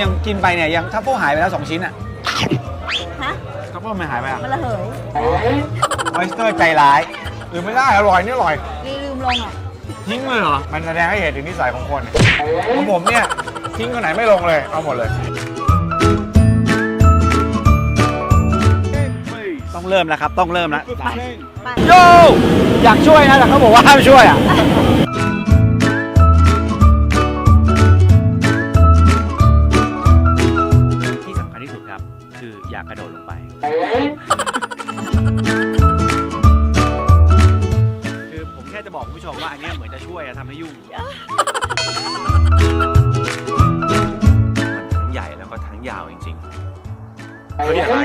ยังกินไปเนี่ยยังทัฟเฟิลหายไปแล้วสองชิ้นอะฮะทัฟเฟิลมันหายไปอะมันระเหยออสเตอร์ใจร้ายหรือไม่ได้อร่อยนี่อร่อยลืมลงอะทิ้งเลยเหรอ มันแสดงให้เห็นถึงนิสัยของคนของผมเนี่ยทิ้งตัวไหนไม่ลงเลยเอาหมดเลย ต้องเริ่มแล้วครับต้องเริ่มแล้วไปโยอยากช่วยนะแต่เขาบอกว่าห้ามช่วยอะ คืออยากระโดดลงไป คือผมแค่จะบอกคุณผู้ชมว่าอันเนี้ยเหมือนจะช่วยอะทำให้ยุ่งมันทั้งใหญ่แล้วก็ทั้งยาวจริงๆเฮ้ยอะไร